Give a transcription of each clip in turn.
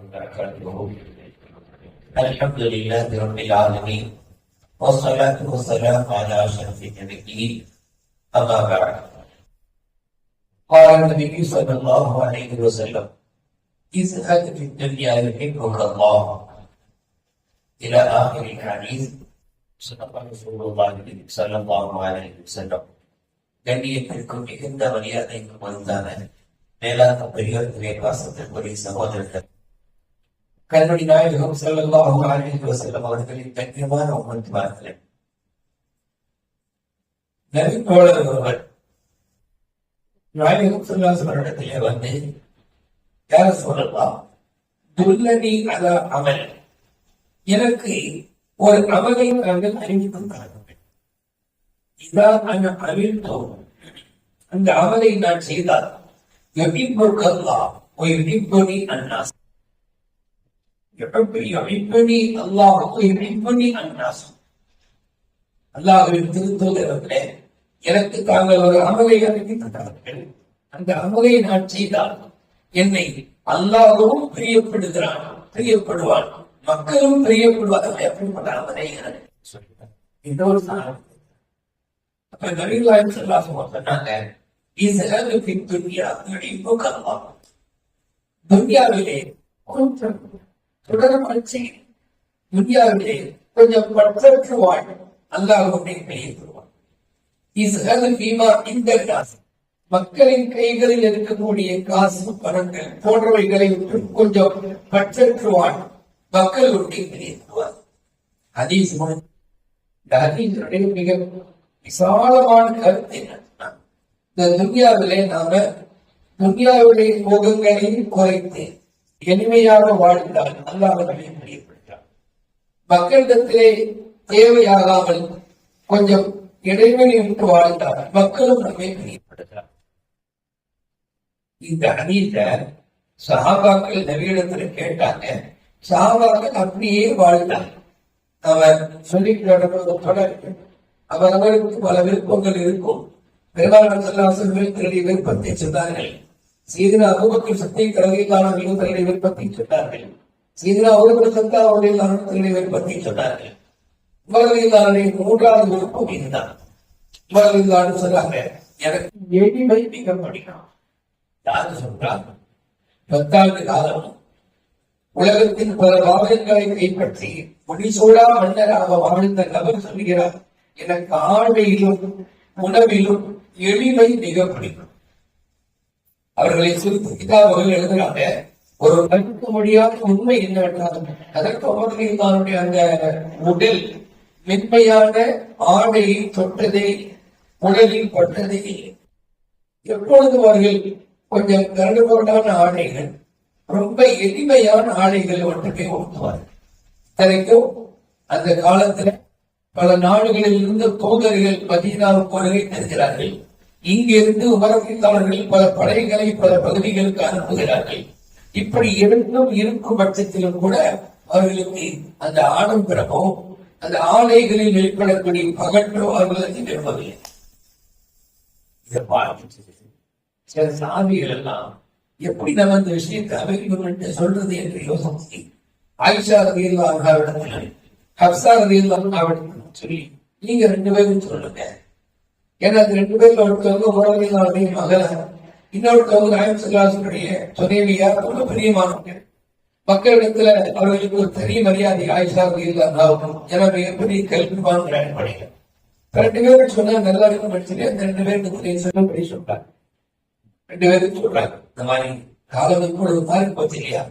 وبركاته الحمد لله رب العالمين والصلاة والسلام على أشرف النبيين أما بعد قال النبي صلى الله عليه وسلم ازهد في الدنيا يحبك الله إلى آخر الحديث صدق رسول الله صلى الله عليه وسلم கண்ணியத்திற்கும் மிகுந்த மரியாதைக்கும் வந்தான மேலான பெரியோர்களே வாசத்திற்குரிய சகோதரர்கள் கண்மணி நாயகம் செல்லல்லா அவங்க செல்லும் அவர்களின் கண்ணியமான உமர்த்துவார்கள் நவீன் தோழர் நாயகம் செல்லாசம் வந்து யார சொல்லலாம் துல்லனி அத அமல் எனக்கு ஒரு அமலை நாங்கள் அறிவித்து தர வேண்டும் இதான் நாங்கள் அறிவித்தோம் அந்த அமலை நான் செய்தால் எட்டி பொருட்கள் ஒய் விடிப்பொனி அண்ணா الناس يحب يحبني الله ويحبني الناس அல்லாஹ்வின் திருத்தூதரர்களே எனக்கு தாங்கள் ஒரு அமலை அனுப்பி தந்தார்கள் அந்த அமலை நான் செய்தால் என்னை அல்லாஹ்வும் பிரியப்படுகிறான் பிரியப்படுவான் மக்களும் பிரியப்படுவார்கள் எப்படிப்பட்ட அமலை இந்த ஒரு சாரம் அப்ப நபிகளாயம் சொல்லாசம் சொன்னாங்க இஸ்லாமி பின் துன்யா யுஹிப்புக அல்லாஹ் துன்யாவிலே கொஞ்சம் தொடர்மட்சி இந்தியாவிலே கொஞ்சம் பற்றற்று வாழ் அல்லாஹ் உன்னை பெய்யப்படுவான் இஸ்ஹல் பீமா இந்த காசு மக்களின் கைகளில் இருக்கக்கூடிய காசு பணங்கள் போன்றவைகளை கொஞ்சம் பற்றற்று வாழ் மக்கள் உன்னை பெய்யப்படுவார் ஹதீஸ் இந்த மிக விசாலமான கருத்து என்ன இந்த துன்யாவிலே நாம துன்யாவுடைய போகங்களையும் குறைத்தேன் எளிமையாக வாழ்ந்தால் அல்லாஹ் நம்மை முடியப்படுத்தார் மக்களிடத்திலே தேவையாகாமல் கொஞ்சம் இடைவெளி விட்டு வாழ்ந்தால் மக்களும் நம்மை பிரியப்படுத்தார் இந்த அணியில சஹாபாக்கள் நவீனத்துல கேட்டாங்க. சஹாபாக்கள் அப்படியே வாழ்ந்தார். அவர் சொல்லிட்டு நடப்பது தொடர் அவர்களுக்கு பல விருப்பங்கள் இருக்கும். பெருமாள் செல்லாசர்கள் தன்னுடைய விருப்பத்தை சென்றார்கள் சீதனா அபுபக்கர் சத்திய கலவையிலானவர்களும் தன்னுடைய விருப்பத்தை சொன்னார்கள். சீதனா ஒருவர் சந்தா அவர்கள் தன்னுடைய விருப்பத்தை சொன்னார்கள். உலகிலானுடைய மூன்றாவது விருப்பம் இதுதான். உலகிலானு சொன்னாங்க எனக்கு எளிமை மிக படிக்கும் யாரு சொல்றாங்க பத்தாவது காலம் உலகத்தின் பல பாகங்களை கைப்பற்றி முடிசூடா மன்னராக வாழ்ந்த நபர் சொல்கிறார் எனக்கு ஆண்மையிலும் உணவிலும் எளிமை மிக பிடிக்கும் அவர்களை குறித்து கிதாபுகள் எழுதுறாங்க. ஒரு தடுக்க முடியாத உண்மை என்னவென்றால் அதற்கு அவர்களுடைய அந்த உடல் மென்மையான ஆடையை தொட்டதை உடலில் பட்டதை எப்பொழுது அவர்கள் கொஞ்சம் கரடுபோடான ஆடைகள் ரொம்ப எளிமையான ஆடைகள் ஒன்றுமே ஒட்டுவார்கள் இத்தனைக்கும் அந்த காலத்துல பல நாடுகளில் இருந்து தூதர்கள் மதீனாவுக்கு வருகை தருகிறார்கள். இங்கிருந்து உமரவித்தாளர்கள் பல படைகளை பல பகுதிகளுக்கு அனுப்புகிறார்கள். இப்படி இருந்தும் இருக்கும் பட்சத்திலும் கூட அவர்களுக்கு அந்த ஆடம்பரமோ அந்த ஆலைகளில் வெளிப்படக்கூடிய பகட்டோ அவர்களுக்கு விரும்பவில்லை. சில சாமிகள் எல்லாம் எப்படி நம்ம அந்த விஷயத்தை அமைக்கணும் என்று சொல்றது என்று யோசனை ஆயிஷா ரவியல்லா அவர்களிடத்தில் ஹப்சா ரவியல்லா அவரிடத்தில் சொல்லி நீங்க ரெண்டு பேரும் சொல்லுங்க. ஏன்னா அந்த ரெண்டு பேர்ல ஒருத்தவங்க உறவினுடைய மகள. இன்னொருத்தவங்க நாயம் சல்லாசனுடைய துணைவியார் ரொம்ப பிரியமானவர்கள். மக்களிடத்துல அவர்களுக்கு ஒரு பெரிய மரியாதை ஆயிஷா ரவியல்லாவும் எனவே எப்படி கல்விமான அடிப்படையில். ரெண்டு பேரும் சொன்னா நல்லா இருக்கும் சொல்லி அந்த ரெண்டு பேருக்கு சொல்லும்படி சொல்றாங்க. ரெண்டு பேரும் சொல்றாங்க இந்த மாதிரி காலம் இப்பொழுது மாதிரி போச்சு இல்லையா?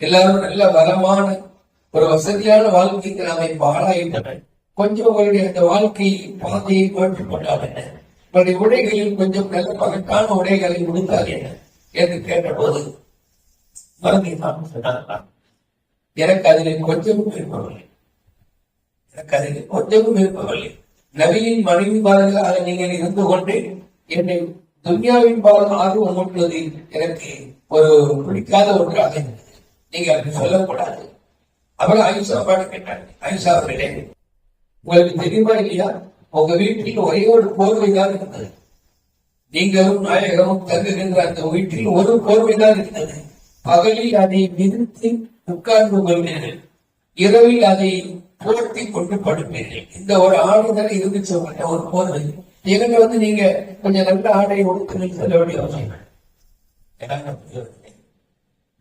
எல்லாரும் நல்ல வளமான ஒரு வசதியான வாழ்க்கைக்கு நாம இப்ப ஆளாயிட்டவன் கொஞ்சம் உங்களுடைய அந்த வாழ்க்கை பாதையை மாற்றிக் கொண்டால் என்ன? உங்களுடைய உடைகளில் கொஞ்சம் நல்ல பகட்டான உடைகளை உடுத்தால் என்ன? என்று கேட்டபோது மறந்து சொன்னார் எனக்கு அதில் கொஞ்சமும் விருப்பமில்லை. எனக்கு அதில் கொஞ்சமும் விருப்பமில்லை. நபியின் மனைவிமார்களாக நீங்கள் இருந்து கொண்டு என்னை துன்யாவின் பாலம் ஆர்வம் கொண்டது எனக்கு ஒரு பிடிக்காத ஒன்றாக இருந்தது. நீங்க அப்படி சொல்லக்கூடாது. அவர் ஆயுஷா பாட்டு கேட்டார் ஆயுஷா அவர்களே உங்களுக்கு தெரியுமா இல்லையா உங்க வீட்டில் ஒரே ஒரு போர்வை தான் இருந்தது நீங்களும் நாயகமும் தங்குகின்ற அந்த வீட்டில் ஒரு போர்வை தான் இருந்தது பகலில் அதை விரித்து உட்கார்ந்து கொள்வீர்கள். இரவில் அதை போர்த்தி கொண்டு படுப்பீர்கள். இந்த ஒரு ஆடுதல் இருந்துச்சு ஒரு போர்வை. எங்க வந்து நீங்க கொஞ்சம் நல்ல ஆடை உடுத்து சொல்ல வேண்டிய அவசியம் இல்லை.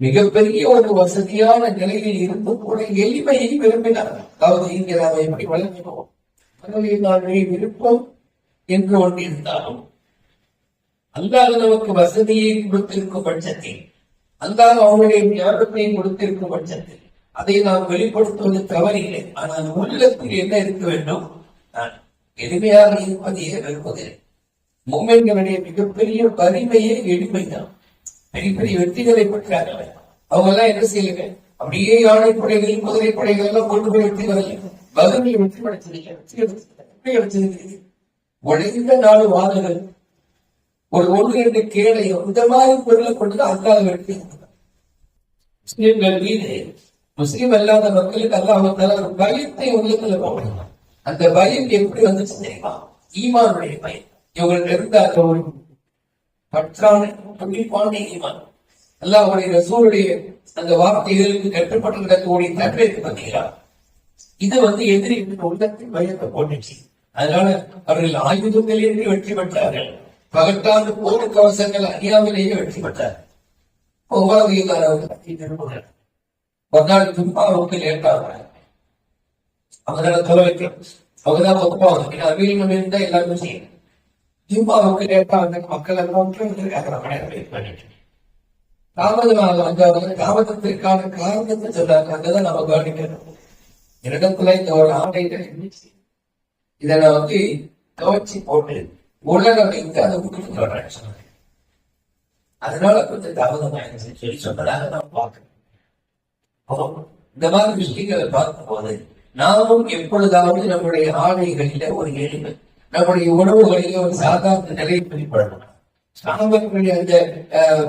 மிகப்பெரிய ஒரு வசதியான நிலையில் இருந்தும் கூட எளிமையை விரும்பினார் அதாவது இங்கே நாம எப்படி வளர்க்கிறோம் விருப்பம் என்று ஒன்று இருந்தாலும் அல்லாத நமக்கு வசதியை கொடுத்திருக்கும் பட்சத்தில் அல்லாத அவனுடைய ஞாபகத்தை கொடுத்திருக்கும் பட்சத்தில் அதை நாம் வெளிப்படுத்துவது தவறில்லை. ஆனால் உள்ளத்தில் என்ன இருக்க வேண்டும்? நான் எளிமையாக இருப்பதையே விரும்புகிறேன். மூமென்களுடைய மிகப்பெரிய வலிமையே எளிமைதான். பெரிய பெரிய வெற்றிகளை பெற்றார்கள். அவங்க எல்லாம் என்ன செய்யுங்க அப்படியே யானை படைகள் குதிரை படைகள் எல்லாம் கொண்டு போய் வெற்றி வரல பதிலை வெற்றி படைச்சிருக்கேன் வெற்றி உழைந்த நாலு வாதங்கள் ஒரு ஒன்று இரண்டு கேளையும் இந்த மாதிரி பொருளை கொண்டுதான் அல்லாத வெற்றி முஸ்லிம்கள் மீது முஸ்லீம் அல்லாத மக்களுக்கு அல்லாஹ் ஒரு பயத்தை உள்ளத்துல போகணும் அந்த பயம் எப்படி வந்துச்சு தெரியுமா? ஈமானுடைய பயம். இவங்களுக்கு இருந்த ஒரு பற்றான துடிப்பான ஈமான். அல்லாஹுடைய ரசூருடைய அந்த வார்த்தைகளுக்கு கட்டுப்பட்டிருக்கக்கூடிய தன்மை இருக்கு பார்த்தீங்களா இது வந்து எதிரி உள்ளத்தில் பயத்தை போட்டுச்சு. அதனால அவர்கள் ஆயுதங்கள் என்று வெற்றி பெற்றார்கள். பகட்டாண்டு போர் கவசங்கள் அறியாமலேயே வெற்றி பெற்றார் ஒவ்வொரு ஒரு நாள் தும்பாவுக்கு லேட்டாக அவங்களால தொலை வைக்கணும் அவங்கதான் ஒப்பாங்க அவையில் இருந்தா எல்லாருமே செய்யணும் ஜும்மாவுக்கு லேட்டா வந்த மக்கள் எல்லாம் பண்ணிட்டு? தாமதமாக வந்தவங்க தாமதத்திற்கான காரணத்தை சொல்றாங்க அங்கதான் நம்ம கவனிக்கணும். இடத்துல இந்த ஒரு ஆடைகள் இருந்துச்சு. இதை நான் வந்து துவச்சி போட்டு உலக வைத்து அதை உங்களுக்கு சொல்றேன் அதனால கொஞ்சம் தாமதமாயிருச்சு சொல்லி சொன்னதாக நான் பார்க்கணும். இந்த மாதிரி விஷயங்களை பார்க்கும்போது நாமும் எப்பொழுதாவது நம்முடைய ஆடைகளில ஒரு எளிமை நம்முடைய உணவுகளிலே ஒரு சாதாரண நிலையை வெளிப்படணும் சாம்பர்களுடைய அந்த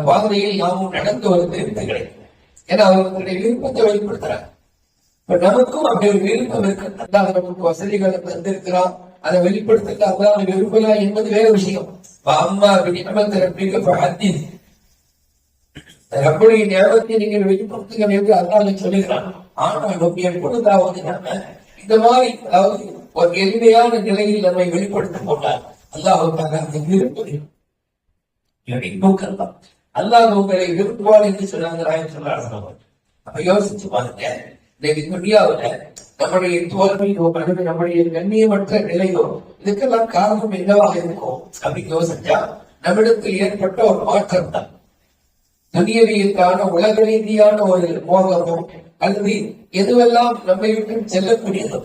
பாதையில் நாமும் நடந்து வருவது கிடையாது ஏன்னா அவர்களுடைய விருப்பத்தை வெளிப்படுத்துறாங்க இப்ப நமக்கும் அப்படி ஒரு விருப்பம் இருக்கு. நமக்கு வசதிகளை தந்திருக்கிறான். அதை வெளிப்படுத்த அல்லாஹ் விரும்பலாம் என்பது வேற விஷயம். அம்மா அப்படி ஹத்தீஸ் ரப்புடைய ஞாபகத்தை நீங்கள் வெளிப்படுத்துங்க என்று அதனால சொல்லுகிறான். ஆனால் நம்ம எப்பொழுதாவது நம்ம இந்த மாதிரி அதாவது ஒரு எளிமையான நிலையில் நம்மை வெளிப்படுத்த போட்டார் அல்லாஹ் அந்த விருப்பம் நோக்கம் அல்லாஹ் உங்களை விரும்புவான் என்று சொன்னாங்க ராயன் அப்ப யோசிச்சு பாருங்க இன்னைக்கு துணியாவுல நம்முடைய தோல்வியோ அல்லது நம்முடைய கண்ணியமற்ற நிலையோ இதுக்கெல்லாம் காரணம் என்னவாக இருக்கும் அப்படின்னு யோசிச்சா நம்மிடத்தில் ஏற்பட்ட ஒரு மாற்றம் தான். துணியவியலுக்கான உலக ரீதியான ஒரு மோகமோ அல்லது எதுவெல்லாம் நம்மை விட்டு செல்லக்கூடியதோ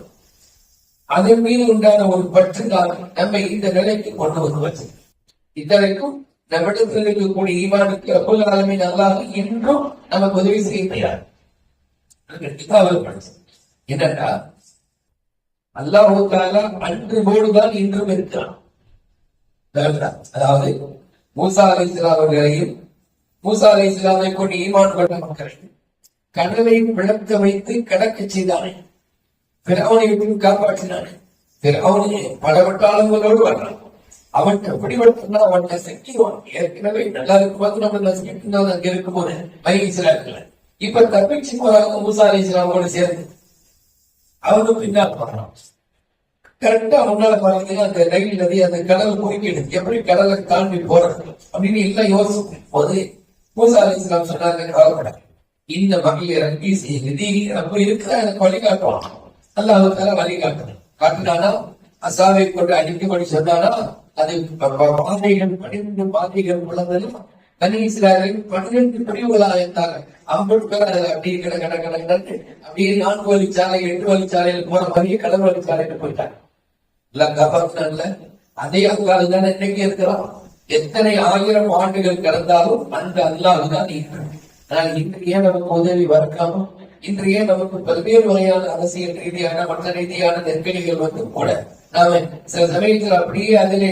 அதன் மீது உண்டான ஒரு பற்றுதான் நம்மை இந்த நிலைக்கு கொண்டு வருவது இத்தனைக்கும் நம்மிடத்தில் இருக்கக்கூடிய ஈமானுக்கு அபுல் ஆலமின் அல்லாஹ் என்றும் நமக்கு உதவி செய்ய தயார். என்னன்னா அல்லாஹு தாலா அன்றுபோடுதான் இன்றும் இருக்கிறான். அதாவது மூசா அலை அவர்களையும் மூசா அலை இஸ்லாமை கொண்டு ஈமான் கொண்ட மக்களை கடலை விளக்க வைத்து கடக்க செய்தானே பிறவனை விட்டு காப்பாற்றினானே பிறவனையே பல வட்டாளங்களோடு வர்றான். அவன் எப்படி வளர்த்தா அவன் சக்திவான் ஏற்கனவே நல்லா இருக்கும்போது நம்ம அங்க இருக்கும் போது மகிழ்ச்சியா இப்ப தப்பிச்சு போறாங்க மூசா அலை இஸ்லாமோடு சேர்ந்து அவனும் பின்னால் போறான் கரெக்டா முன்னால பாத்தீங்கன்னா அந்த ரயில் நதி அந்த கடல் குறுக்கிடுது எப்படி கடலை தாண்டி போறது? அப்படின்னு எல்லாம் யோசிக்கும் போது மூசா அலி இஸ்லாம் சொன்னாங்க கவலைப்பட இந்த மகளிர் இறங்கி நிதி அப்ப இருக்கிற எனக்கு வழிகாட்டுவான் அல்லாஹால வழிகாட்டணும் காட்டினானா அசாவை கொண்டு அடிக்கப்படி சொன்னானா அது பாதைகள் பன்னிரண்டு பாதைகள் உள்ளதில் தனி இஸ்ராயலில் பன்னிரண்டு பிரிவுகளாக இருந்தாங்க. ஐம்பது பேர் அப்படி அப்படியே கட கட கட கடந்து அப்படியே நான்கு வழிச்சாலை எட்டு வழிச்சாலையில் போற மாதிரியே கடல் வழிச்சாலையில போயிட்டாங்க. எல்லாம் காப்பாற்றினான்ல அதே அல்லாஹ் தானே இன்னைக்கு இருக்கிறோம். எத்தனை ஆயிரம் ஆண்டுகள் கடந்தாலும் அந்த அல்லாஹ் தான் ஆனால் இன்று ஏன் நமக்கு உதவி வரக்காம இன்று ஏன் நமக்கு பல்வேறு வகையான அரசியல் ரீதியான மற்ற ரீதியான நெருக்கடிகள் வந்து கூட நாம சில சமயத்தில் அப்படியே அதிலே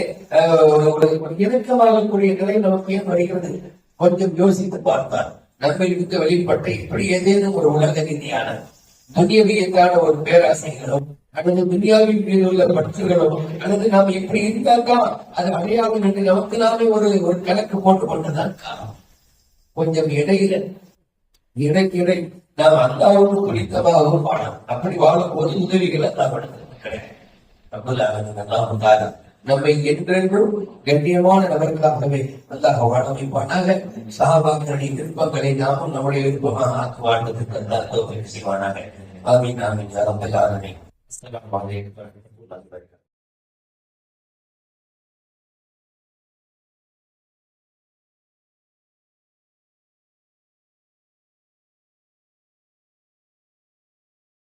ஒரு இணக்கமாகக்கூடிய நிலை நமக்கு ஏன் வருகிறது? கொஞ்சம் யோசித்து பார்த்தார் நம்மை விட்டு வெளிப்பட்ட இப்படி ஏதேனும் ஒரு உலக ரீதியான துணியவியத்தான ஒரு பேராசைகளோ அல்லது துன்யாவின் மீது உள்ள பற்றுகளும் அல்லது நாம் எப்படி இருந்தாக்கா அது அழியாமல் என்று நமக்கு நாமே ஒரு ஒரு கணக்கு போட்டுக் கொண்டுதான் காரணம் கொஞ்சம் இடையில இடைக்கிடை நாம் அல்லாவுக்கு பிடித்தமாகவும் வாழலாம் அப்படி வாழும் ஒரு உதவிகளை நாம் கிடையாது நம்மை என்றென்றும் கண்ணியமான நபர்களாகவே அல்லாஹ் வாழமைப்பானாக வைப்பானாக சஹாபாக்களுடைய விருப்பங்களை நாமும் நம்முடைய விருப்பமாக ஆக்கி வாழ்வதற்கு அல்லாஹ் செய்வானாக. ஆமீன் ஆமீன் யா ரப்பல் ஆலமீன். அஸ்ஸலாமு